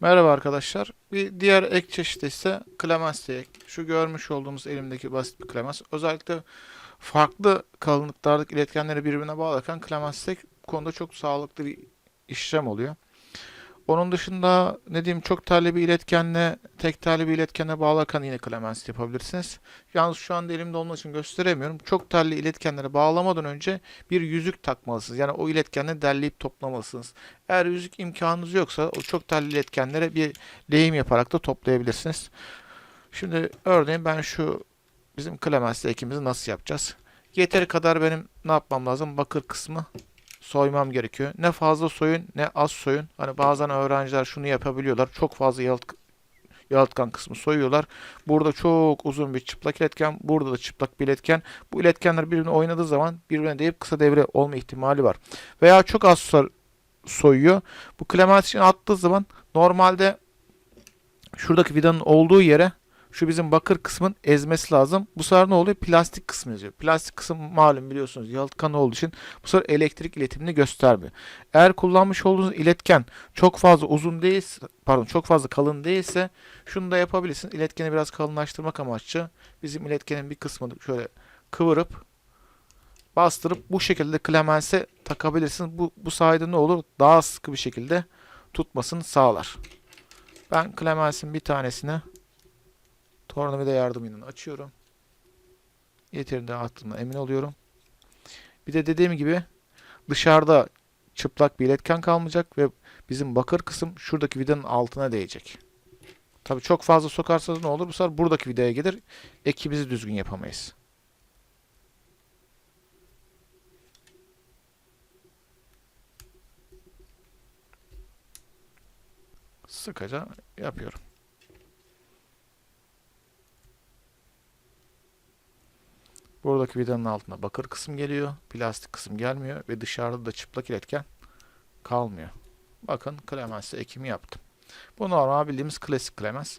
Merhaba arkadaşlar. Bir diğer ek çeşit ise diye ek. Şu görmüş olduğumuz elimdeki basit bir Clemens. Özellikle farklı kalınlıklardaki iletkenleri birbirine bağlarken Clemens tek bu konuda çok sağlıklı bir işlem oluyor. Onun dışında ne diyeyim çok telli bir iletkenle tek telli bir iletkenle bağlarken yine Clemens yapabilirsiniz. Yalnız şu anda elimde olmadığı için gösteremiyorum. Çok telli iletkenleri bağlamadan önce bir yüzük takmalısınız. Yani o iletkenleri derleyip toplamalısınız. Eğer yüzük imkanınız yoksa o çok telli iletkenlere bir lehim yaparak da toplayabilirsiniz. Şimdi örneğin ben şu bizim Clemens'le ekimizi nasıl yapacağız? Yeteri kadar benim ne yapmam lazım? Bakır kısmı soymam gerekiyor. Ne fazla soyun ne az soyun. Hani bazen öğrenciler şunu yapabiliyorlar. Çok fazla yalıt, yalıtkan kısmı soyuyorlar. Burada çok uzun bir çıplak iletken. Burada da çıplak bir iletken. Bu iletkenler birbirine oynadığı zaman birbirine deyip kısa devre olma ihtimali var. Veya çok az so- soyuyor. Bu Clemens için attığı zaman normalde şuradaki vidanın olduğu yere şu bizim bakır kısmın ezmesi lazım. Bu sefer ne oluyor? Plastik kısmı yazıyor. Plastik kısım malum biliyorsunuz yalıtkan olduğu için bu sefer elektrik iletimini göstermiyor. Eğer kullanmış olduğunuz iletken çok fazla uzun değilse, pardon çok fazla kalın değilse şunu da yapabilirsiniz. İletkeni biraz kalınlaştırmak amaçlı bizim iletkenin bir kısmını şöyle kıvırıp bastırıp bu şekilde Clemens'e takabilirsiniz. Bu, bu sayede ne olur? Daha sıkı bir şekilde tutmasını sağlar. Ben Clemens'in bir tanesini tornavida yardımıyla açıyorum. Yeterince attığımda emin oluyorum. Bir de dediğim gibi dışarıda çıplak bir iletken kalmayacak ve bizim bakır kısım şuradaki vidanın altına değecek. Tabii çok fazla sokarsanız ne olur? Bu sefer buradaki vidaya gelir. Ekimizi düzgün yapamayız. Sıkıca yapıyorum. Buradaki vidanın altına bakır kısım geliyor. Plastik kısım gelmiyor ve dışarıda da çıplak iletken kalmıyor. Bakın Clemens'e ekimi yaptım. Bu normal bildiğimiz klasik Clemens.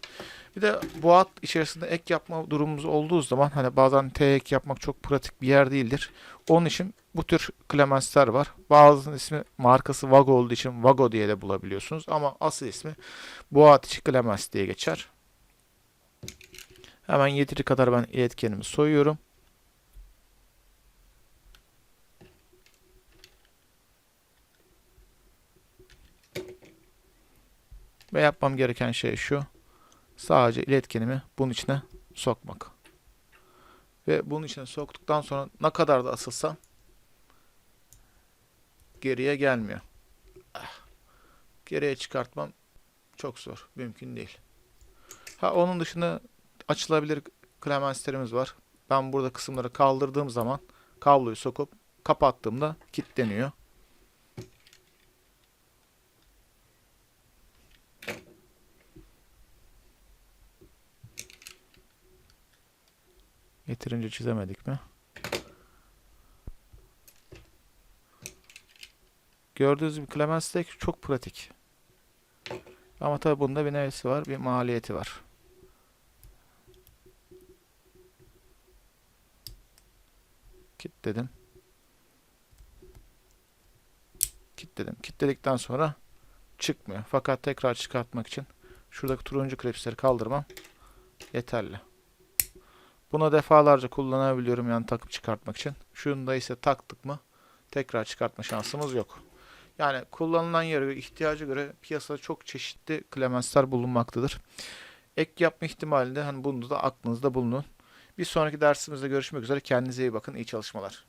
Bir de bu at içerisinde ek yapma durumumuz olduğu zaman hani bazen T ek yapmak çok pratik bir yer değildir. Onun için bu tür Clemens'ler var. Bazısının ismi markası Vago olduğu için Vago diye de bulabiliyorsunuz. Ama asıl ismi Boğat içi Clemens diye geçer. Hemen yeteri kadar ben iletkenimi soyuyorum. Ve yapmam gereken şey şu. Sadece iletkenimi bunun içine sokmak. Ve bunun içine soktuktan sonra ne kadar da asılsam geriye gelmiyor. Ah. Geriye çıkartmam çok zor. Mümkün değil. Ha onun dışında açılabilir klemenslerimiz var. Ben burada kısımları kaldırdığım zaman kabloyu sokup kapattığımda kilitleniyor. Yeterince çizemedik mi? Gördüğünüz gibi Clemens Tek çok pratik. Ama tabi bunda bir neyse var, bir maliyeti var. Kilitledim. Kilitledim. Kilitledikten sonra çıkmıyor. Fakat tekrar çıkartmak için şuradaki turuncu klipsleri kaldırmam yeterli. Buna defalarca kullanabiliyorum yani takıp çıkartmak için. Şunu da ise taktık mı tekrar çıkartma şansımız yok. Yani kullanılan yere ihtiyaca göre piyasada çok çeşitli Clemens'ler bulunmaktadır. Ek yapma ihtimalinde hani bunu da aklınızda bulunun. Bir sonraki dersimizde görüşmek üzere. Kendinize iyi bakın. İyi çalışmalar.